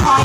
Bye.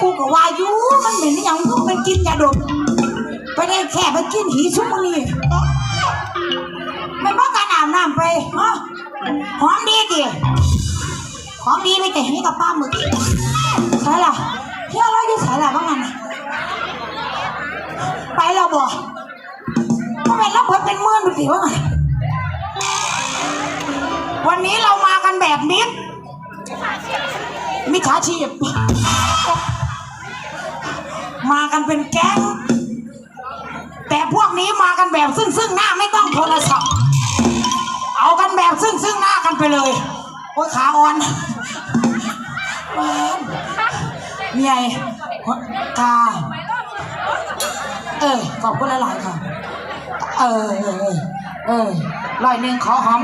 กูก็ว่าอยู่มันเหม็นอย่างกูมันกินยาดม ไปได้แค่ไปกินหีชุปนี่มันมาการอาบน้ำไปฮะหอมดีจีหอมดีไม่แต่ให้กับป้าหมึกใช่ล่ะเที่ยวเราอยู่ใช่ล่ะว่างั้นไปแล้วบ่เพราะเป็นรับเพิ่เป็นเมื่อนบุสิตว่างั้นวันนี้เรามากันแบบมิดมิจฉาชีพมากันเป็นแก๊ง ดิโอ้ยขาอ่อนเหนื่อยตาเออขอบคุณหลายๆค่ะ เออเออเออลอยหนึ่งขอหอม